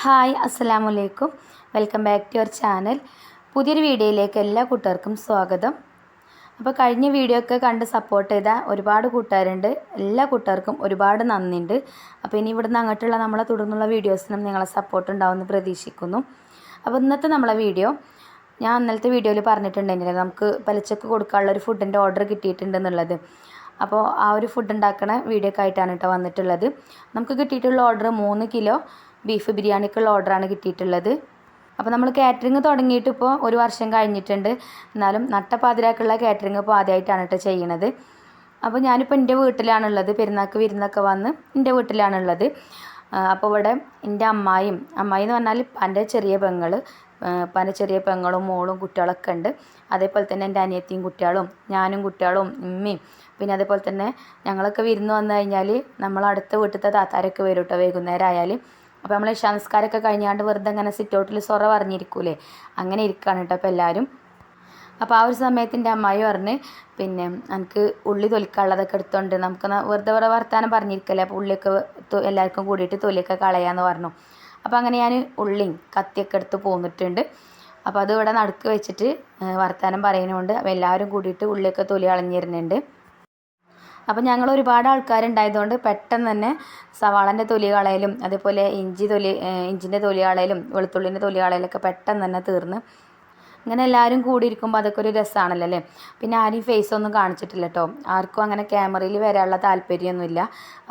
Hi അസ്സലാമു അലൈക്കും welcome back to your channel. പുതിയൊരു വീഡിയോയിലേക്ക് എല്ലാ കൂട്ടുകാർക്കും സ്വാഗതം. അപ്പോൾ കഴിഞ്ഞ വീഡിയോ ഒക്കെ കണ്ട് സപ്പോർട്ട് ചെയ്ത ഒരുപാട് കൂട്ടുകാരുണ്ട്. എല്ലാ കൂട്ടുകാർക്കും ഒരുപാട് നന്ദിയുണ്ട്. അപ്പോൾ ഇനി ഇവിടുന്ന് അങ്ങോട്ടുള്ള നമ്മളെ തുടർന്നുള്ള വീഡിയോസിനും നിങ്ങളെ സപ്പോർട്ട് ഉണ്ടാവുമെന്ന് പ്രതീക്ഷിക്കുന്നു. അപ്പോൾ ഇന്നത്തെ നമ്മളെ വീഡിയോ ഞാൻ ഇന്നലത്തെ വീഡിയോയിൽ പറഞ്ഞിട്ടുണ്ടെങ്കിൽ നമുക്ക് പലിച്ചക്ക് കൊടുക്കാനുള്ള ഒരു ഫുഡിന്റെ ഓർഡർ കിട്ടിയിട്ടുണ്ടെന്നുള്ളത് അപ്പോൾ ആ ഒരു ഫുഡ് ഉണ്ടാക്കണ വീഡിയോ ഒക്കെ ആയിട്ടാണ് കേട്ടോ വന്നിട്ടുള്ളത്. നമുക്ക് കിട്ടിയിട്ടുള്ള ഓർഡർ മൂന്ന് കിലോ ബീഫ് ബിരിയാണിക്കുള്ള ഓർഡറാണ് കിട്ടിയിട്ടുള്ളത്. അപ്പോൾ നമ്മൾ കാറ്ററിങ് തുടങ്ങിയിട്ട് ഇപ്പോൾ ഒരു വർഷം കഴിഞ്ഞിട്ടുണ്ട്. എന്നാലും നട്ടപ്പാതിരാക്കുള്ള കാറ്ററിങ് ഇപ്പോൾ ആദ്യമായിട്ടാണ് കേട്ടോ ചെയ്യണത്. അപ്പോൾ ഞാനിപ്പോൾ എന്റെ വീട്ടിലാണുള്ളത്. പെരുന്നാൾക്ക് വിരുന്നൊക്കെ വന്ന് എന്റെ വീട്ടിലാണുള്ളത്. അപ്പോൾ ഇവിടെ എന്റെ അമ്മായും അമ്മായി എന്ന് പറഞ്ഞാൽ എന്റെ ചെറിയ പെങ്ങൾ പന ചെറിയ പെങ്ങളും മോളും കുട്ടികളൊക്കെ ഉണ്ട്. അതേപോലെ തന്നെ എന്റെ അനിയത്തിയും കുട്ടികളും ഞാനും കുട്ടികളും ഉമ്മയും. പിന്നെ അതേപോലെ തന്നെ ഞങ്ങളൊക്കെ വിരുന്ന് വന്നു കഴിഞ്ഞാൽ നമ്മൾ അടുത്ത വീട്ടിലത്തെ താത്താരൊക്കെ വരും കേട്ടോ വൈകുന്നേരം ആയാൽ അപ്പോൾ നമ്മൾ ഇഷാനസ്കാരമൊക്കെ കഴിഞ്ഞാണ്ട് വെറുതെ ഇങ്ങനെ സിറ്റൗട്ടിൽ സൊറ പറഞ്ഞിരിക്കൂലേ? അങ്ങനെ ഇരിക്കുകയാണ് കേട്ടോ അപ്പോൾ എല്ലാവരും അപ്പോൾ ആ ഒരു സമയത്ത് എന്റെ അമ്മായി പറഞ്ഞ് പിന്നെ എനിക്ക് ഉള്ളി തൊലിക്കാനുള്ളതൊക്കെ എടുത്തോണ്ട് നമുക്ക് വെറുതെ വെറുതെ വർത്താനം പറഞ്ഞിരിക്കല്ലേ? അപ്പോൾ ഉള്ളിയൊക്കെ എല്ലാവർക്കും കൂടിയിട്ട് തൊലിയൊക്കെ കളയാന്ന് പറഞ്ഞു. അപ്പോൾ അങ്ങനെ ഞാൻ ഉള്ളിയും കത്തിയൊക്കെ എടുത്ത് പോന്നിട്ടുണ്ട്. അപ്പോൾ അത് ഇവിടെ നടുക്ക് വെച്ചിട്ട് വർത്തമാനം പറയുന്നതുകൊണ്ട് അപ്പോൾ എല്ലാവരും കൂടിയിട്ട് ഉള്ളിലൊക്കെ തൊലി കളഞ്ഞിരുന്നുണ്ട്. അപ്പോൾ ഞങ്ങൾ ഒരുപാട് ആൾക്കാരുണ്ടായതുകൊണ്ട് പെട്ടെന്ന് തന്നെ സവാളന്റെ തൊലി കളയലും അതേപോലെ ഇഞ്ചി തൊലി ഇഞ്ചിന്റെ തൊലി കളയലും വെളുത്തുള്ളിന്റെ തൊലി കളയലൊക്കെ പെട്ടെന്ന് തന്നെ തീർന്ന്. അങ്ങനെ എല്ലാവരും കൂടിയിരിക്കുമ്പോൾ അതൊക്കെ ഒരു രസമാണല്ലോ അല്ലേ? പിന്നെ ആരും ഫേസ് ഒന്നും കാണിച്ചിട്ടില്ല കേട്ടോ ആർക്കും അങ്ങനെ ക്യാമറയിൽ വരാനുള്ള താല്പര്യമൊന്നുമില്ല.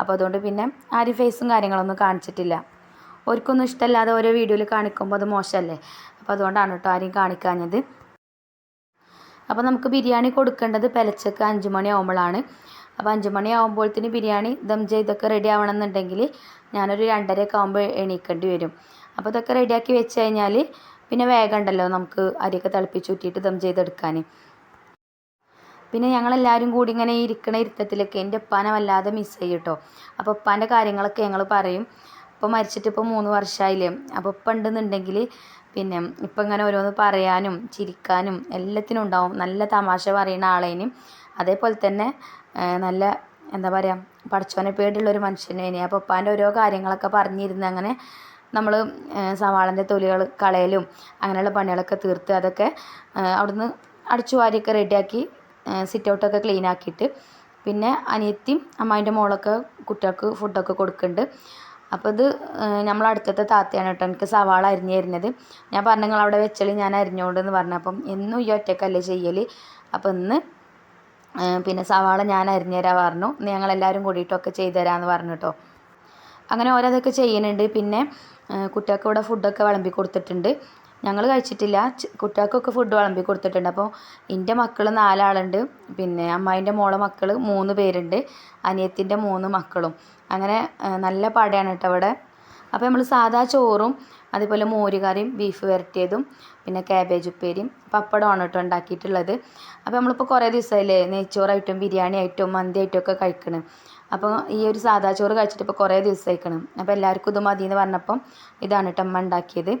അപ്പോൾ അതുകൊണ്ട് പിന്നെ ആരും ഫേസും കാര്യങ്ങളൊന്നും കാണിച്ചിട്ടില്ല. ഓർക്കൊന്നും ഇഷ്ടമല്ലാതെ ഓരോ വീഡിയോയിൽ കാണിക്കുമ്പോൾ അത് മോശമല്ലേ? അപ്പോൾ അതുകൊണ്ടാണ് കേട്ടോ ആരെയും കാണിക്കാഞ്ഞത്. അപ്പോൾ നമുക്ക് ബിരിയാണി കൊടുക്കേണ്ടത് പെലച്ചക്ക് അഞ്ച് മണിയാവുമ്പോഴാണ് അപ്പോൾ അഞ്ച് മണി ബിരിയാണി ദം ചെയ്തൊക്കെ റെഡി ആവണമെന്നുണ്ടെങ്കിൽ ഞാനൊരു രണ്ടരയൊക്കെ ആകുമ്പോൾ എണീക്കേണ്ടി വരും. അപ്പോൾ ഇതൊക്കെ റെഡിയാക്കി വെച്ച് കഴിഞ്ഞാൽ പിന്നെ വേഗമുണ്ടല്ലോ നമുക്ക് അരിയൊക്കെ തിളപ്പിച്ച് ഊറ്റിയിട്ട് ദം ചെയ്തെടുക്കാൻ പിന്നെ ഞങ്ങളെല്ലാവരും കൂടി ഇങ്ങനെ ഇരിക്കണ ഇരുത്തത്തിലൊക്കെ എന്റെ ഉപ്പാനെ വല്ലാതെ മിസ് ചെയ്യും കേട്ടോ. അപ്പോൾ ഉപ്പാന്റെ കാര്യങ്ങളൊക്കെ ഞങ്ങൾ പറയും. ഇപ്പോൾ മരിച്ചിട്ട് ഇപ്പോൾ മൂന്ന് വർഷമായില്ലേ അപ്പോൾ ഉപ്പ ഉണ്ടെന്നുണ്ടെങ്കിൽ പിന്നെ ഇപ്പം ഇങ്ങനെ ഓരോന്ന് പറയാനും ചിരിക്കാനും എല്ലാത്തിനും ഉണ്ടാവും. നല്ല തമാശ പറയുന്ന ആളേനും. അതേപോലെ തന്നെ നല്ല എന്താ പറയുക പഠിച്ചവനെ പേടിയുള്ള ഒരു മനുഷ്യനേനെ അപ്പോൾ ഉപ്പാന്റെ ഓരോ കാര്യങ്ങളൊക്കെ പറഞ്ഞിരുന്ന് അങ്ങനെ നമ്മൾ സവാളന്റെ തൊലികൾ കളയലും അങ്ങനെയുള്ള പണികളൊക്കെ തീർത്ത് അതൊക്കെ അവിടുന്ന് അടിച്ചു വാരിയൊക്കെ റെഡിയാക്കി സിറ്റ് ഔട്ടൊക്കെ ക്ലീൻ ആക്കിയിട്ട് പിന്നെ അനിയത്തിയും അമ്മായിന്റെ മോളൊക്കെ കുട്ടികൾക്ക് ഫുഡൊക്കെ കൊടുക്കുന്നുണ്ട്. അപ്പോൾ ഇത് നമ്മൾ അടുത്തത്തെ താത്തയാണ് കേട്ടോ എനിക്ക് സവാള അരിഞ്ഞ് തരുന്നത്. ഞാൻ പറഞ്ഞു നിങ്ങൾ അവിടെ വെച്ചളി ഞാൻ അരിഞ്ഞോണ്ടെന്ന് പറഞ്ഞു. അപ്പം എന്നും ഈ ഒറ്റക്കല്ലേ ചെയ്യൽ അപ്പോൾ ഇന്ന് പിന്നെ സവാള ഞാൻ അരിഞ്ഞുതരാൻ പറഞ്ഞു. ഞങ്ങളെല്ലാവരും കൂടിയിട്ടൊക്കെ ചെയ്തു തരാമെന്ന് പറഞ്ഞു കേട്ടോ അങ്ങനെ ഓരോതൊക്കെ ചെയ്യുന്നുണ്ട് പിന്നെ കുട്ടികൾക്ക് ഇവിടെ ഫുഡൊക്കെ വിളമ്പി കൊടുത്തിട്ടുണ്ട്. ഞങ്ങൾ കഴിച്ചിട്ടില്ല. കുട്ടികൾക്കൊക്കെ ഫുഡ് വിളമ്പി കൊടുത്തിട്ടുണ്ട്. അപ്പോൾ എന്റെ മക്കൾ നാലാളുണ്ട്. പിന്നെ അമ്മായിന്റെ മോളെ മക്കൾ മൂന്ന് പേരുണ്ട്. അനിയത്തിന്റെ മൂന്ന് മക്കളും. അങ്ങനെ നല്ല പടയാണ് കേട്ടോ അവിടെ. അപ്പോൾ നമ്മൾ സാധാ ചോറും അതുപോലെ മോരുകറിയും ബീഫ് വരട്ടിയതും പിന്നെ ക്യാബേജ് ഉപ്പേരിയും പപ്പടമാണ് കേട്ടോ ഉണ്ടാക്കിയിട്ടുള്ളത്. അപ്പോൾ നമ്മളിപ്പോൾ കുറേ ദിവസമല്ലേ നെയ്ച്ചോറായിട്ടും ബിരിയാണി ആയിട്ടും മന്തി ആയിട്ടും ഒക്കെ കഴിക്കണം. അപ്പോൾ ഈ ഒരു സാധാ ചോറ് കഴിച്ചിട്ട് ഇപ്പോൾ കുറേ ദിവസം കഴിക്കണം അപ്പോൾ എല്ലാവർക്കും ഇത് മതി എന്ന് പറഞ്ഞപ്പം ഇതാണ് കേട്ടോ അമ്മ ഉണ്ടാക്കിയത്.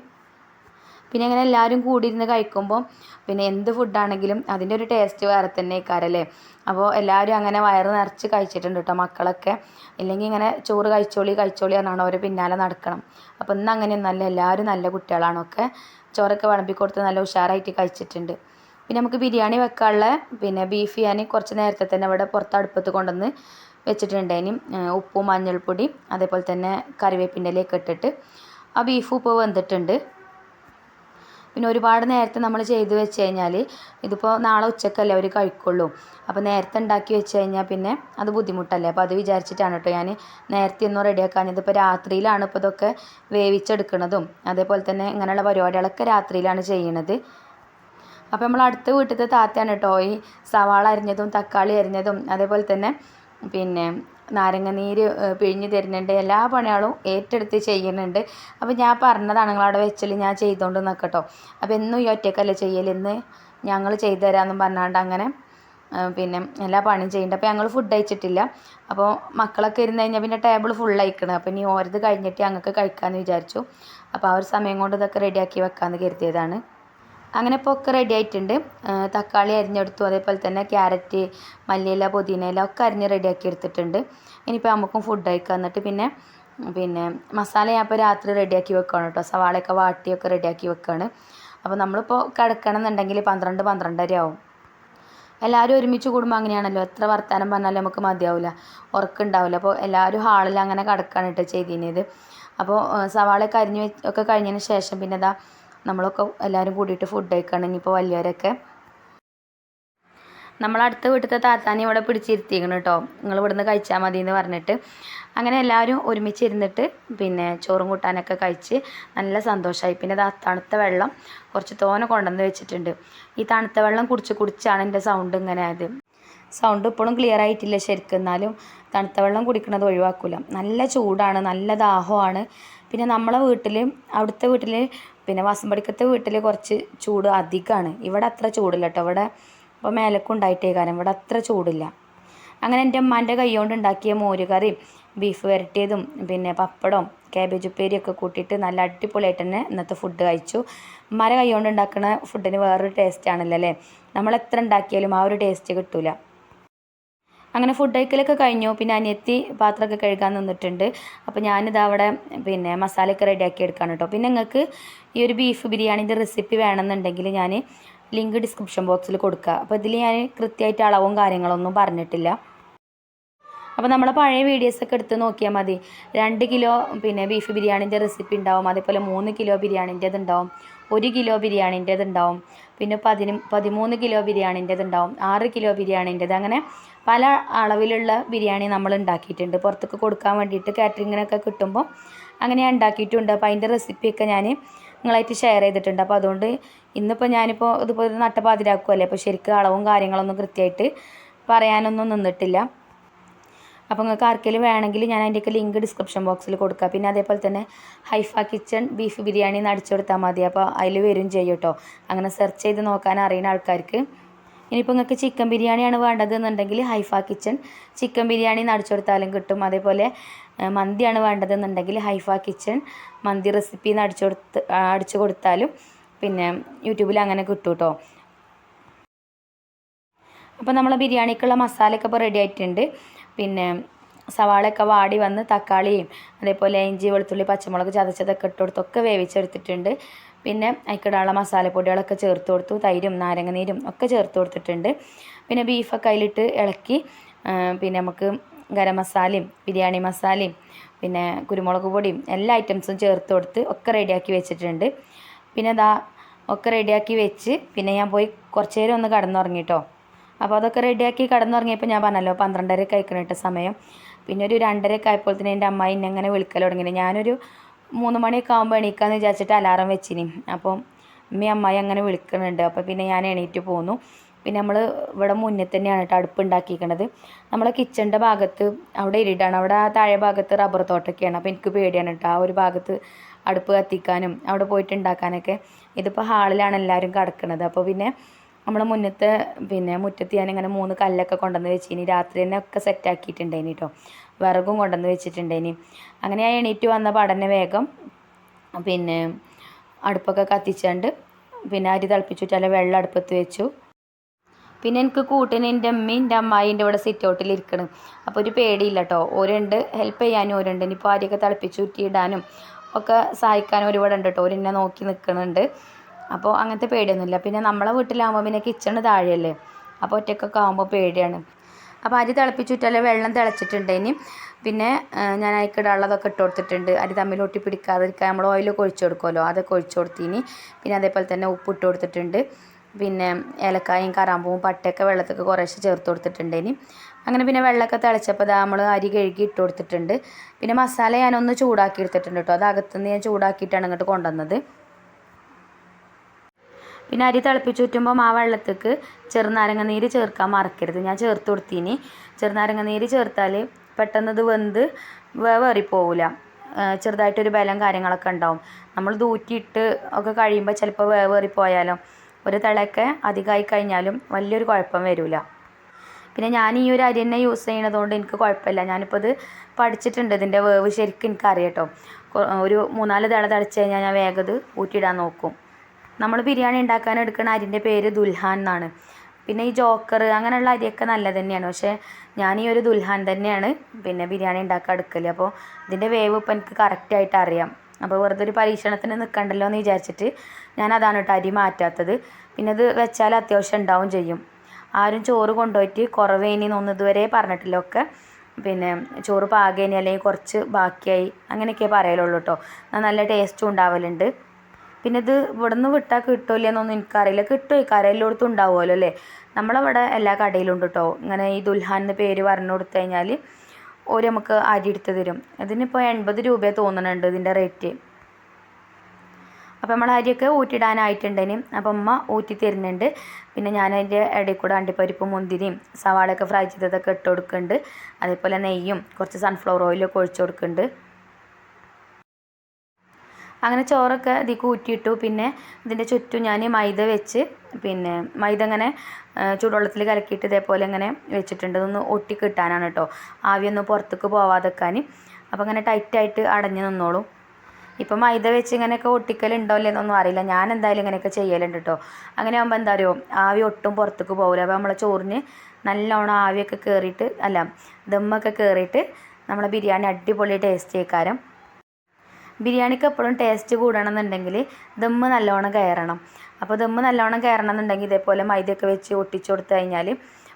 പിന്നെ അങ്ങനെ എല്ലാവരും കൂടിയിരുന്ന് കഴിക്കുമ്പോൾ പിന്നെ എന്ത് ഫുഡാണെങ്കിലും അതിന്റെ ഒരു ടേസ്റ്റ് വേറെ തന്നെ ആയിക്കാരല്ലേ അപ്പോൾ എല്ലാവരും അങ്ങനെ വയറ് നിറച്ച് കഴിച്ചിട്ടുണ്ട് കേട്ടോ മക്കളൊക്കെ. ഇല്ലെങ്കിൽ ഇങ്ങനെ ചോറ് കഴിച്ചോളി കഴിച്ചോളി എന്നാണ് അവർ പിന്നാലെ നടക്കണം. അപ്പോൾ ഇന്ന് അങ്ങനെയൊന്നല്ല എല്ലാവരും നല്ല കുട്ടികളാണൊക്കെ ചോറൊക്കെ വിളമ്പി കൊടുത്ത് നല്ല ഉഷാറായിട്ട് കഴിച്ചിട്ടുണ്ട്. പിന്നെ നമുക്ക് ബിരിയാണി വെക്കാനുള്ള പിന്നെ ബീഫ് ഞാൻ കുറച്ച് നേരത്തെ തന്നെ ഇവിടെ പുറത്ത് അടുപ്പത്ത് കൊണ്ടുവന്ന് വെച്ചിട്ടുണ്ടേനും ഉപ്പും മഞ്ഞൾപ്പൊടി അതേപോലെ തന്നെ കറിവേപ്പിന്റെ ഇലയൊക്കെ ഇട്ടിട്ട് ആ ബീഫ് ഉപ്പ് വെന്തിട്ടുണ്ട്. പിന്നെ ഒരുപാട് നേരത്തെ നമ്മൾ ചെയ്ത് വെച്ച് കഴിഞ്ഞാൽ ഇതിപ്പോൾ നാളെ ഉച്ചക്കല്ലേ അവർ കഴിക്കുള്ളൂ. അപ്പോൾ നേരത്തെ ഉണ്ടാക്കി വെച്ച് കഴിഞ്ഞാൽ പിന്നെ അത് ബുദ്ധിമുട്ടല്ലേ? അപ്പോൾ അത് വിചാരിച്ചിട്ടാണ് കേട്ടോ ഞാൻ നേരത്തെ ഒന്നും റെഡിയാക്കാഞ്ഞത്. ഇപ്പോൾ രാത്രിയിലാണ് ഇപ്പോൾ ഇതൊക്കെ വേവിച്ചെടുക്കുന്നതും അതേപോലെ തന്നെ ഇങ്ങനെയുള്ള പരിപാടികളൊക്കെ രാത്രിയിലാണ് ചെയ്യണത്. അപ്പോൾ നമ്മൾ അടുത്ത വീട്ടിലത്തെ താത്തയാണ് കേട്ടോ ഈ സവാള അരിഞ്ഞതും തക്കാളി അരിഞ്ഞതും. അതേപോലെ തന്നെ പിന്നെ നാരങ്ങ നീര് പിഴിഞ്ഞ് തരുന്നുണ്ട്. എല്ലാ പണികളും ഏറ്റെടുത്ത് ചെയ്യുന്നുണ്ട്. അപ്പോൾ ഞാൻ പറഞ്ഞതാണ് നിങ്ങളവിടെ വെച്ചൽ ഞാൻ ചെയ്തുകൊണ്ട് നിൽക്കട്ടോ അപ്പോൾ എന്നും ഈ ഒറ്റക്കല്ല ചെയ്യൽ ഇന്ന് ഞങ്ങൾ ചെയ്തു തരാമെന്നും പറഞ്ഞാണ്ട് അങ്ങനെ പിന്നെ എല്ലാ പണിയും ചെയ്യുന്നുണ്ട് അപ്പോൾ ഞങ്ങൾ ഫുഡ് കഴിച്ചിട്ടില്ല. അപ്പോൾ മക്കളൊക്കെ ഇരുന്ന് കഴിഞ്ഞാൽ പിന്നെ ടേബിൾ ഫുൾ അയക്കണം അപ്പോൾ ഇനി ഓരത് കഴിഞ്ഞിട്ട് ഞങ്ങൾക്ക് കഴിക്കാമെന്ന് വിചാരിച്ചു. അപ്പോൾ ആ ഒരു സമയം കൊണ്ട് ഇതൊക്കെ റെഡിയാക്കി വെക്കാമെന്ന് കരുതിയതാണ്. അങ്ങനെ ഇപ്പോൾ ഒക്കെ റെഡി ആയിട്ടുണ്ട്. തക്കാളി അരിഞ്ഞെടുത്തു. അതേപോലെ തന്നെ ക്യാരറ്റ് മല്ലിയില പുതിനയില ഒക്കെ അരിഞ്ഞ് റെഡിയാക്കി എടുത്തിട്ടുണ്ട്. ഇനിയിപ്പോൾ നമുക്കും ഫുഡ് കഴിക്കാം എന്നിട്ട് പിന്നെ പിന്നെ മസാല ഞാൻ ഇപ്പോൾ രാത്രി റെഡിയാക്കി വെക്കുകയാണ് കേട്ടോ. സവാളയൊക്കെ വാട്ടിയൊക്കെ റെഡിയാക്കി വെക്കുകയാണ് അപ്പോൾ നമ്മളിപ്പോൾ കിടക്കണം എന്നുണ്ടെങ്കിൽ പന്ത്രണ്ട് പന്ത്രണ്ടര ആവും. എല്ലാവരും ഒരുമിച്ച് കൂടുമ്പോൾ അങ്ങനെയാണല്ലോ. എത്ര വർത്താനം പറഞ്ഞാലും നമുക്ക് മതിയാവില്ല ഉറക്കുണ്ടാവില്ല അപ്പോൾ എല്ലാവരും ഹാളിൽ അങ്ങനെ കിടക്കാണ് കേട്ടോ ചെയ്തിരുന്നത്. അപ്പോൾ സവാളയൊക്കെ അരിഞ്ഞ് ഒക്കെ കഴിഞ്ഞതിന് ശേഷം പിന്നെ ഇതാ നമ്മളൊക്കെ എല്ലാവരും കൂടിയിട്ട് ഫുഡ് കഴിക്കണം. ഇനിയിപ്പോൾ വലിയവരൊക്കെ നമ്മളടുത്ത വീട്ടിലത്തെ താത്താനെ ഇവിടെ പിടിച്ചിരുത്തിക്കണം കേട്ടോ നിങ്ങൾ ഇവിടുന്ന് കഴിച്ചാൽ മതി എന്ന് പറഞ്ഞിട്ട്. അങ്ങനെ എല്ലാവരും ഒരുമിച്ചിരുന്നിട്ട് പിന്നെ ചോറും കൂട്ടാനൊക്കെ കഴിച്ച് നല്ല സന്തോഷമായി പിന്നെ തണുത്ത വെള്ളം കുറച്ച് തോനെ കൊണ്ടുവന്ന് വെച്ചിട്ടുണ്ട്. ഈ തണുത്ത വെള്ളം കുടിച്ച് കുടിച്ചാണ് എന്റെ സൗണ്ട് ഇങ്ങനെ ആയത്. സൗണ്ട് ഇപ്പോഴും ക്ലിയർ ആയിട്ടില്ല ശരിക്കും. എന്നാലും തണുത്ത വെള്ളം കുടിക്കുന്നത് ഒഴിവാക്കില്ല നല്ല ചൂടാണ് നല്ല ദാഹമാണ്. പിന്നെ നമ്മളെ വീട്ടിൽ അവിടുത്തെ വീട്ടിൽ പിന്നെ വാസമ്പടിക്കത്തെ വീട്ടിൽ കുറച്ച് ചൂട് അധികമാണ്. ഇവിടെ അത്ര ചൂടില്ല കേട്ടോ. ഇവിടെ ഇപ്പോൾ മേലക്കുണ്ടായിട്ടേ കാരണം ഇവിടെ അത്ര ചൂടില്ല. അങ്ങനെ എന്റെ ഉമ്മാന്റെ കൈകൊണ്ട് ഉണ്ടാക്കിയ മോരുകറിയും ബീഫ് വരട്ടിയതും പിന്നെ പപ്പടവും കാബേജ് ഉപ്പേരിയൊക്കെ കൂട്ടിയിട്ട് നല്ല അടിപൊളിയായിട്ട് തന്നെ ഇന്നത്തെ ഫുഡ് കഴിച്ചു. ഉമ്മാരെ കൈകൊണ്ട് ഉണ്ടാക്കുന്ന ഫുഡിന് വേറൊരു ടേസ്റ്റ് ആണല്ലോ അല്ലേ? നമ്മൾ എത്ര ഉണ്ടാക്കിയാലും ആ ഒരു ടേസ്റ്റ് കിട്ടൂല. അങ്ങനെ ഫുഡ് ഐക്കലൊക്കെ കഴിഞ്ഞു. പിന്നെ അനിയത്തി പാത്രമൊക്കെ കഴുകാൻ നിന്നിട്ടുണ്ട്. അപ്പോൾ ഞാനിത് അവിടെ പിന്നെ മസാലയൊക്കെ റെഡിയാക്കി എടുക്കാണ് കേട്ടോ പിന്നെ നിങ്ങൾക്ക് ഈ ഒരു ബീഫ് ബിരിയാണിന്റെ റെസിപ്പി വേണമെന്നുണ്ടെങ്കിൽ ഞാൻ ലിങ്ക് ഡിസ്ക്രിപ്ഷൻ ബോക്സിൽ കൊടുക്കുക അപ്പോൾ ഇതിൽ ഞാൻ കൃത്യമായിട്ട് അളവും കാര്യങ്ങളൊന്നും പറഞ്ഞിട്ടില്ല. അപ്പോൾ നമ്മളെ പഴയ വീഡിയോസ് ഒക്കെ എടുത്ത് നോക്കിയാൽ മതി. രണ്ട് കിലോ പിന്നെ ബീഫ് ബിരിയാണിന്റെ റെസിപ്പി ഉണ്ടാവും. അതേപോലെ മൂന്ന് കിലോ ബിരിയാണിന്റെത് ഉണ്ടാവും. ഒരു കിലോ ബിരിയാണിന്റെത് ഉണ്ടാവും. പിന്നെ പതിന് പതിമൂന്ന് കിലോ ബിരിയാണിന്റെത് ഉണ്ടാവും. ആറ് കിലോ ബിരിയാണിന്റെത് അങ്ങനെ പല അളവിലുള്ള ബിരിയാണി നമ്മൾ ഉണ്ടാക്കിയിട്ടുണ്ട്. പുറത്തേക്ക് കൊടുക്കാൻ വേണ്ടിയിട്ട് കാറ്ററിങ്ങിനൊക്കെ കിട്ടുമ്പോൾ അങ്ങനെ ഞാൻ ഉണ്ടാക്കിയിട്ടുണ്ട് അപ്പോൾ അതിന്റെ റെസിപ്പിയൊക്കെ ഞാൻ നിങ്ങളായിട്ട് ഷെയർ ചെയ്തിട്ടുണ്ട്. അപ്പോൾ അതുകൊണ്ട് ഇന്നിപ്പോൾ ഞാനിപ്പോൾ ഇതുപോലെ നട്ടപ്പാതിരാക്കുമല്ലേ അപ്പോൾ ശരിക്കും അളവും കാര്യങ്ങളൊന്നും കൃത്യമായിട്ട് പറയാനൊന്നും നിന്നിട്ടില്ല. അപ്പോൾ നിങ്ങൾക്ക് ആർക്കെങ്കിലും വേണമെങ്കിൽ ഞാൻ അതിന്റെയൊക്കെ ലിങ്ക് ഡിസ്ക്രിപ്ഷൻ ബോക്സിൽ കൊടുക്കുക പിന്നെ അതേപോലെ തന്നെ ഹൈഫ കിച്ചൺ ബീഫ് ബിരിയാണി എന്ന് അടിച്ചു കൊടുത്താൽ മതി. അപ്പോൾ അതിൽ വരും ചെയ്യും കേട്ടോ അങ്ങനെ സെർച്ച് ചെയ്ത് നോക്കാൻ അറിയുന്ന ആൾക്കാർക്ക്. ഇനിയിപ്പോൾ നിങ്ങൾക്ക് ചിക്കൻ ബിരിയാണിയാണ് വേണ്ടത് എന്നുണ്ടെങ്കിൽ ഹൈഫ കിച്ചൺ ചിക്കൻ ബിരിയാണി എന്ന് അടിച്ചു കൊടുത്താലും കിട്ടും. അതേപോലെ മന്തിയാണ് വേണ്ടതെന്നുണ്ടെങ്കിൽ ഹൈഫ കിച്ചൺ മന്തി റെസിപ്പി എന്ന് അടിച്ചു കൊടുത്ത് അടിച്ചു കൊടുത്താലും പിന്നെ യൂട്യൂബിൽ അങ്ങനെ കിട്ടും കേട്ടോ അപ്പോൾ നമ്മളെ ബിരിയാണിക്കുള്ള മസാലയൊക്കെ ഇപ്പോൾ റെഡി ആയിട്ടുണ്ട്. പിന്നെ സവാളയൊക്കെ വാടി വന്ന് തക്കാളിയും അതേപോലെ ഇഞ്ചി വെളുത്തുള്ളി പച്ചമുളക് ചതച്ചതൊക്കെ ഇട്ട് കൊടുത്തൊക്കെ വേവിച്ചെടുത്തിട്ടുണ്ട്. പിന്നെ അതിക്കിടാനുള്ള മസാലപ്പൊടികളൊക്കെ ചേർത്ത് കൊടുത്തു തൈരും നാരങ്ങ നീരും ഒക്കെ ചേർത്ത് കൊടുത്തിട്ടുണ്ട്. പിന്നെ ബീഫൊക്കെ അതിലിട്ട് ഇളക്കി പിന്നെ നമുക്ക് ഗരം മസാലയും ബിരിയാണി മസാലയും പിന്നെ കുരുമുളക് പൊടിയും എല്ലാ ഐറ്റംസും ചേർത്ത് കൊടുത്ത് ഒക്കെ റെഡിയാക്കി വെച്ചിട്ടുണ്ട്. പിന്നെ ദാ ഒക്കെ റെഡിയാക്കി വെച്ച് പിന്നെ ഞാൻ പോയി കുറച്ച് നേരം ഒന്ന് കടന്നുറങ്ങിട്ടോ അപ്പോൾ അതൊക്കെ റെഡിയാക്കി കടന്നുറങ്ങിയപ്പോൾ ഞാൻ പറഞ്ഞല്ലോ പന്ത്രണ്ടര കഴിക്കണം സമയം. പിന്നെ ഒരു രണ്ടര ആയപ്പോൾ തന്നെ എന്റെ അമ്മായി എന്നെ അങ്ങനെ വിളിക്കൽ തുടങ്ങി ഞാനൊരു മൂന്ന് മണിയൊക്കെ ആകുമ്പോൾ എണീക്കാന്ന് വിചാരിച്ചിട്ട് അലാറം വെച്ചിനി. അപ്പോൾ അമ്മ അമ്മായി അങ്ങനെ വിളിക്കുന്നുണ്ട്. അപ്പോൾ പിന്നെ ഞാൻ എണീറ്റ് പോന്നു. പിന്നെ നമ്മൾ ഇവിടെ മുന്നിൽ തന്നെയാണ് കേട്ടോ അടുപ്പ് ഉണ്ടാക്കിയിരിക്കണത്. നമ്മളെ കിച്ചണിന്റെ ഭാഗത്ത് അവിടെ ഇരിട്ടാണ് അവിടെ ആ താഴെ ഭാഗത്ത് റബ്ബർ തോട്ടൊക്കെയാണ് അപ്പോൾ എനിക്ക് പേടിയാണ് കേട്ടോ ആ ഒരു ഭാഗത്ത് അടുപ്പ് കത്തിക്കാനും അവിടെ പോയിട്ട് ഉണ്ടാക്കാനൊക്കെ. ഇതിപ്പോൾ ഹാളിലാണ് എല്ലാവരും കിടക്കുന്നത് അപ്പോൾ പിന്നെ നമ്മളെ മുന്നത്തെ പിന്നെ മുറ്റത്ത് ഞാനിങ്ങനെ മൂന്ന് കല്ലൊക്കെ കൊണ്ടുവന്ന് വെച്ചിനി. രാത്രി തന്നെ ഒക്കെ സെറ്റാക്കിയിട്ടുണ്ടായിനി കേട്ടോ വിറകും കൊണ്ടുവന്ന് വെച്ചിട്ടുണ്ടായിനി. അങ്ങനെ ഞാൻ എണീറ്റ് വന്ന പഠന വേഗം പിന്നെ അടുപ്പൊക്കെ കത്തിച്ചുകൊണ്ട് പിന്നെ അരി തിളപ്പിച്ചിട്ട് അല്ല വെള്ളം അടുപ്പത്ത് വെച്ചു. പിന്നെ എനിക്ക് കൂട്ടിന് എന്റെ അമ്മയും എന്റെ അമ്മായിന്റെ ഇവിടെ സിറ്റ് ഔട്ടിൽ ഇരിക്കണം. അപ്പോൾ ഒരു പേടിയില്ല കേട്ടോ ഓരുണ്ട് ഹെൽപ്പ് ചെയ്യാനും ഓരുണ്ട്. ഇനിയിപ്പോൾ അരിയൊക്കെ തിളപ്പിച്ച് ഊറ്റിയിടാനും ഒക്കെ സഹായിക്കാനും ഒരുപാടുണ്ട് കേട്ടോ ഓരെന്നെ നോക്കി നിൽക്കുന്നുണ്ട് അപ്പോൾ അങ്ങനത്തെ പേടിയൊന്നുമില്ല. പിന്നെ നമ്മളെ വീട്ടിലാകുമ്പോൾ പിന്നെ കിച്ചണ് താഴെയല്ലേ? അപ്പോൾ ഒറ്റക്കൊക്കെ ആകുമ്പോൾ പേടിയാണ്. അപ്പോൾ അരി തിളപ്പിച്ചുറ്റാൽ വെള്ളം തിളച്ചിട്ടുണ്ട്. ഇനി പിന്നെ ഞാൻ അതിക്കിടാനുള്ളതൊക്കെ ഇട്ട് കൊടുത്തിട്ടുണ്ട്. അരി തമ്മിൽ ഒട്ടി പിടിക്കാതിരിക്കാൻ നമ്മൾ ഓയിൽ ഒഴിച്ചു കൊടുക്കുമല്ലോ? അതൊക്കെ ഒഴിച്ചു കൊടുത്തിനി പിന്നെ അതേപോലെ തന്നെ ഉപ്പ് ഇട്ട് കൊടുത്തിട്ടുണ്ട്. പിന്നെ ഏലക്കായും കറാമ്പൂവും പട്ടയൊക്കെ വെള്ളത്തൊക്കെ കുറേശ്ശെ ചേർത്ത് കൊടുത്തിട്ടുണ്ട് ഇനി. അങ്ങനെ പിന്നെ വെള്ളമൊക്കെ തിളച്ചപ്പോൾ നമ്മൾ അരി കഴുകി ഇട്ട് കൊടുത്തിട്ടുണ്ട്. പിന്നെ മസാല ഞാനൊന്ന് ചൂടാക്കി എടുത്തിട്ടുണ്ട് കേട്ടോ. അത് അകത്തുനിന്ന് ഞാൻ ചൂടാക്കിയിട്ടാണ് ഇങ്ങോട്ട് കൊണ്ടുവന്നത്. പിന്നെ അരി തിളപ്പിച്ച് ഊറ്റുമ്പോൾ ആ വെള്ളത്തേക്ക് ചെറുനാരങ്ങ നീര് ചേർക്കാൻ മറക്കരുത്. ഞാൻ ചേർത്ത് കൊടുത്തിന്. ചെറുനാരങ്ങ നീര് ചേർത്താൽ പെട്ടെന്ന് ഇത് വെന്ത് വേവേറിപ്പോവില്ല ചെറുതായിട്ടൊരു ബലം കാര്യങ്ങളൊക്കെ ഉണ്ടാവും. നമ്മൾ ദൂറ്റിയിട്ട് ഒക്കെ കഴിയുമ്പോൾ ചിലപ്പോൾ വേവേറിപ്പോയാലോ ഒരു തിളയൊക്കെ അധികമായി കഴിഞ്ഞാലും വലിയൊരു കുഴപ്പം വരില്ല പിന്നെ ഞാൻ ഈ ഒരു അരി തന്നെ യൂസ് ചെയ്യണതുകൊണ്ട് എനിക്ക് കുഴപ്പമില്ല. ഞാനിപ്പോൾ ഇത് പഠിച്ചിട്ടുണ്ട്. ഇതിന്റെ വേവ് ശരിക്കും എനിക്കറിയാം കേട്ടോ ഒരു മൂന്നാൽ തിള തിളച്ച് കഴിഞ്ഞാൽ ഞാൻ വേഗം ഊറ്റിയിടാൻ നോക്കും. നമ്മൾ ബിരിയാണി ഉണ്ടാക്കാൻ എടുക്കുന്ന അരിന്റെ പേര് ദുൽഹാൻ എന്നാണ്. പിന്നെ ഈ ജോക്കർ അങ്ങനെയുള്ള അരിയൊക്കെ നല്ലത് തന്നെയാണ്. പക്ഷേ ഞാൻ ഈ ഒരു ദുൽഹാൻ തന്നെയാണ് പിന്നെ ബിരിയാണി ഉണ്ടാക്കാൻ എടുക്കൽ അപ്പോൾ ഇതിന്റെ വേവ് ഇപ്പം എനിക്ക് കറക്റ്റായിട്ട് അറിയാം. അപ്പോൾ വെറുതെ ഒരു പരീക്ഷണത്തിന് നിൽക്കണ്ടല്ലോ എന്ന് വിചാരിച്ചിട്ട് ഞാൻ അതാണ് കേട്ടോ അരി മാറ്റാത്തത്. പിന്നെ അത് വെച്ചാൽ അത്യാവശ്യം ഉണ്ടാവും ചെയ്യും. ആരും ചോറ് കൊണ്ടുപോയിട്ട് കുറവേനി എന്നൊന്നും ഇതുവരെ പറഞ്ഞിട്ടില്ല ഒക്കെ. പിന്നെ ചോറ് പാകേനി അല്ലെങ്കിൽ കുറച്ച് ബാക്കിയായി അങ്ങനെയൊക്കെ പറയലുള്ളൂ കേട്ടോ നല്ല ടേസ്റ്റും ഉണ്ടാവലുണ്ട്. പിന്നെ ഇത് ഇവിടെ നിന്ന് വിട്ടാൽ കിട്ടില്ല എന്നൊന്നും എനിക്കറിയില്ല കിട്ടുമോ കാര്യം എല്ലായിടത്തും ഉണ്ടാവുമല്ലോ അല്ലേ? നമ്മളവിടെ എല്ലാ കടയിലും ഉണ്ട് കേട്ടോ ഇങ്ങനെ ഈ ദുൽഹാൻ എന്ന് പേര് പറഞ്ഞു കൊടുത്തു കഴിഞ്ഞാൽ ഒരു നമുക്ക് അരി എടുത്ത് തരും. ഇതിനിപ്പോൾ എൺപത് രൂപയെ തോന്നുന്നുണ്ട് ഇതിന്റെ റേറ്റ്. അപ്പോൾ നമ്മൾ അരിയൊക്കെ ഊറ്റിടാനായിട്ടുണ്ടേന്. അപ്പം അമ്മ ഊറ്റി തരുന്നുണ്ട്. പിന്നെ ഞാൻ അതിന്റെ ഇടയിൽ കൂടെ അണ്ടിപ്പരിപ്പ് മുന്തിരിയും സവാളയൊക്കെ ഫ്രൈ ചെയ്തതൊക്കെ ഇട്ട് കൊടുക്കുന്നുണ്ട്. അതേപോലെ നെയ്യും കുറച്ച് സൺഫ്ലവർ ഓയിലൊക്കെ ഒഴിച്ച് കൊടുക്കുന്നുണ്ട്. അങ്ങനെ ചോറൊക്കെ ഇതിലേക്ക് ഊറ്റിയിട്ടു. പിന്നെ ഇതിന്റെ ചുറ്റും ഞാൻ മൈദ വെച്ച് പിന്നെ മൈദ ഇങ്ങനെ ചൂടുവെള്ളത്തിൽ കലക്കിയിട്ട് ഇതേപോലെ ഇങ്ങനെ വെച്ചിട്ടുണ്ട്. ഇതൊന്ന് ഒട്ടി കിട്ടാനാണ് കേട്ടോ. ആവിയൊന്നും പുറത്തേക്ക് പോവാതെക്കാൻ. അപ്പോൾ ഇങ്ങനെ ടൈറ്റായിട്ട് അടഞ്ഞു നിന്നോളും. ഇപ്പം മൈദ വെച്ച് ഇങ്ങനെയൊക്കെ ഒട്ടിക്കലുണ്ടോ എന്നൊന്നും അറിയില്ല. ഞാൻ എന്തായാലും ഇങ്ങനെയൊക്കെ ചെയ്യലുണ്ട് കേട്ടോ. അങ്ങനെ ആകുമ്പോൾ എന്താ അറിയോ? ആവി ഒട്ടും പുറത്തേക്ക് പോകില്ല അപ്പോൾ നമ്മളെ ചോറിന് നല്ലോണം ആവിയൊക്കെ കയറിയിട്ട് അല്ല ദമ്മൊക്കെ കയറിയിട്ട് നമ്മളെ ബിരിയാണി അടിപൊളി ടേസ്റ്റ് ചെയ്ക്കാരം ബിരിയാണിക്ക് എപ്പോഴും ടേസ്റ്റ് കൂടണമെന്നുണ്ടെങ്കിൽ ദമ്മ് നല്ലോണം കയറണം. അപ്പോൾ ദമ്മ് നല്ലോണം കയറണം എന്നുണ്ടെങ്കിൽ ഇതേപോലെ മൈദയൊക്കെ വെച്ച് ഒട്ടിച്ചു കൊടുത്തു കഴിഞ്ഞാൽ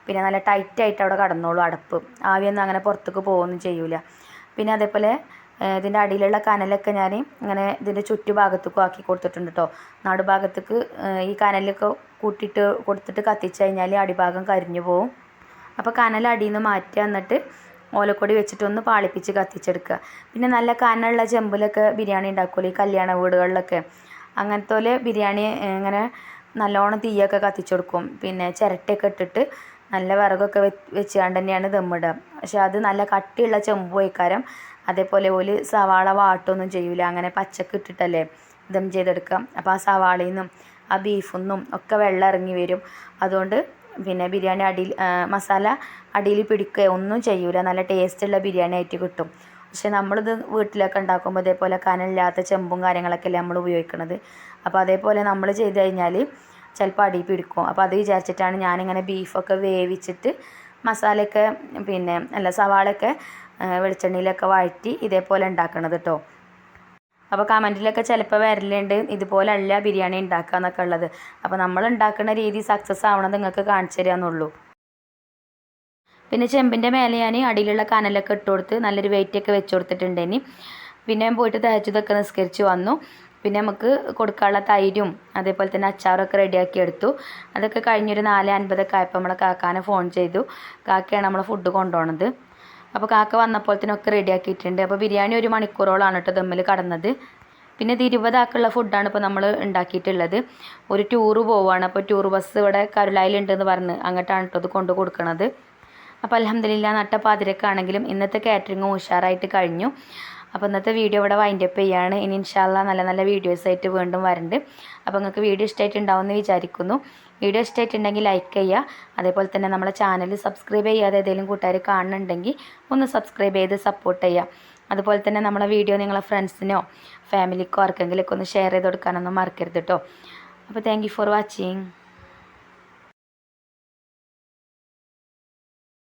പിന്നെ നല്ല ടൈറ്റായിട്ട് അവിടെ കടന്നോളൂ അടപ്പ്. ആവിയൊന്നും അങ്ങനെ പുറത്തേക്ക് പോകുകയൊന്നും ചെയ്യൂല. പിന്നെ അതേപോലെ ഇതിന്റെ അടിയിലുള്ള കനലൊക്കെ ഞാൻ ഇങ്ങനെ ഇതിന്റെ ചുറ്റുഭാഗത്തേക്കും ആക്കി കൊടുത്തിട്ടുണ്ട് കേട്ടോ നടുഭാഗത്തേക്ക് ഈ കനലൊക്കെ കൂട്ടിയിട്ട് കൊടുത്തിട്ട് കത്തിച്ച് കഴിഞ്ഞാൽ അടിഭാഗം കരിഞ്ഞു പോവും. അപ്പോൾ കനൽ അടിയിൽ നിന്ന് മാറ്റുക എന്നിട്ട് ഓലക്കൊടി വെച്ചിട്ട് ഒന്ന് പാളിപ്പിച്ച് കത്തിച്ചെടുക്കുക. പിന്നെ നല്ല കനമുള്ള ചെമ്പിലൊക്കെ ബിരിയാണി ഉണ്ടാക്കുമല്ലോ ഈ കല്യാണ വീടുകളിലൊക്കെ. അങ്ങനത്തെ പോലെ ബിരിയാണി ഇങ്ങനെ നല്ലോണം തീയൊക്കെ കത്തിച്ചു കൊടുക്കും പിന്നെ ചിരട്ടയൊക്കെ ഇട്ടിട്ട് നല്ല വിറകൊക്കെ വെച്ചുകൊണ്ട് തന്നെയാണ് ദമ്മിടുക. പക്ഷെ അത് നല്ല കട്ടിയുള്ള ചെമ്പ് വയ്ക്കാരം അതേപോലെ ഓൽ സവാള വാട്ടൊന്നും ചെയ്യൂല. അങ്ങനെ പച്ചക്ക് ഇട്ടിട്ടല്ലേ ദം ചെയ്തെടുക്കുക. അപ്പോൾ ആ സവാളയിൽ നിന്നും ആ ബീഫിൽ നിന്നും ഒക്കെ വെള്ളം ഇറങ്ങി വരും. അതുകൊണ്ട് പിന്നെ ബിരിയാണി അടിയിൽ മസാല അടിയിൽ പിടിക്കുക. ഒന്നും ചെയ്യൂല. നല്ല ടേസ്റ്റുള്ള ബിരിയാണി ആയിട്ട് കിട്ടും. പക്ഷെ നമ്മളിത് വീട്ടിലൊക്കെ ഉണ്ടാക്കുമ്പോൾ ഇതേപോലെ കനലില്ലാത്ത ചെമ്പും കാര്യങ്ങളൊക്കെ അല്ലേ നമ്മൾ ഉപയോഗിക്കുന്നത് അപ്പോൾ അതേപോലെ നമ്മൾ ചെയ്ത് കഴിഞ്ഞാൽ ചിലപ്പോൾ അടി പിടിക്കും. അപ്പോൾ അത് വിചാരിച്ചിട്ടാണ് ഞാനിങ്ങനെ ബീഫൊക്കെ വേവിച്ചിട്ട് മസാലയൊക്കെ പിന്നെ അല്ല സവാളയൊക്കെ വെളിച്ചെണ്ണയിലൊക്കെ വഴറ്റി ഇതേപോലെ ഉണ്ടാക്കണത് കേട്ടോ അപ്പോൾ കമന്റിലൊക്കെ ചിലപ്പോൾ വരലുണ്ട് ഇതുപോലെ അല്ല ബിരിയാണി ഉണ്ടാക്കുക എന്നൊക്കെ ഉള്ളത് അപ്പോൾ നമ്മൾ ഉണ്ടാക്കുന്ന രീതി സക്സസ് ആവണത് നിങ്ങൾക്ക് കാണിച്ചു തരാമെന്നുള്ളൂ പിന്നെ ചെമ്പിന്റെ മേലെ ഞാൻ അടിയിലുള്ള കനലൊക്കെ ഇട്ട് കൊടുത്ത് നല്ലൊരു വെയിറ്റൊക്കെ വെച്ച് കൊടുത്തിട്ടുണ്ടേനി. പിന്നെ പോയിട്ട് തേച്ചതൊക്കെ നിസ്കരിച്ച് വന്നു. പിന്നെ നമുക്ക് കൊടുക്കാനുള്ള തൈരും അതേപോലെ തന്നെ അച്ചാറൊക്കെ റെഡിയാക്കി എടുത്തു. അതൊക്കെ കഴിഞ്ഞൊരു നാല് അൻപതൊക്കെ ആയപ്പോൾ നമ്മളെ കാക്കാനെ ഫോൺ ചെയ്തു. കാക്കയാണ് നമ്മളെ ഫുഡ് കൊണ്ടുപോകണത് അപ്പോൾ കാക്ക വന്നപ്പോഴത്തേനൊക്കെ റെഡിയാക്കിയിട്ടുണ്ട് അപ്പോൾ ബിരിയാണി ഒരു മണിക്കൂറോളാണ് കേട്ടോ ദമ്മിൽ കടന്നത്. പിന്നെ ഇത് ഇരുപതാക്കുള്ള ഫുഡാണ് ഇപ്പോൾ നമ്മൾ ഉണ്ടാക്കിയിട്ടുള്ളത്. ഒരു ടൂറ് പോവുകയാണ് അപ്പോൾ ടൂർ ബസ് ഇവിടെ കരുലായിലുണ്ടെന്ന് പറഞ്ഞ് അങ്ങോട്ടാണ് കേട്ടോ അത് കൊണ്ടു കൊടുക്കുന്നത് അപ്പോൾ അലഹമ്മദില്ല നട്ടപ്പാതിരക്കാണെങ്കിലും ഇന്നത്തെ കാറ്ററിങ്ങും ഉഷാറായിട്ട് കഴിഞ്ഞു. അപ്പോൾ ഇന്നത്തെ വീഡിയോ ഇവിടെ വൈൻഡ് അപ്പ് ചെയ്യാണ്. ഇനി ഇൻഷാല്ല നല്ല നല്ല വീഡിയോസ് ആയിട്ട് വീണ്ടും വരുന്നുണ്ട് അപ്പോൾ നിങ്ങൾക്ക് വീഡിയോ ഇഷ്ടമായിട്ടുണ്ടാവും എന്ന് വിചാരിക്കുന്നു. വീഡിയോ ഇഷ്ടമായിട്ടുണ്ടെങ്കിൽ ലൈക്ക് ചെയ്യുക. അതേപോലെ തന്നെ നമ്മളെ ചാനൽ സബ്സ്ക്രൈബ് ചെയ്യാതെ ഏതെങ്കിലും കൂട്ടുകാർ കാണുന്നുണ്ടെങ്കിൽ ഒന്ന് സബ്സ്ക്രൈബ് ചെയ്ത് സപ്പോർട്ട് ചെയ്യുക. അതുപോലെ തന്നെ നമ്മളെ വീഡിയോ നിങ്ങളെ ഫ്രണ്ട്സിനോ ഫാമിലിക്കോ ആർക്കെങ്കിലുമൊക്കെ ഒന്ന് ഷെയർ ചെയ്ത് കൊടുക്കാനൊന്നും മറക്കരുത് കേട്ടോ അപ്പോൾ താങ്ക് ഫോർ വാച്ചിങ്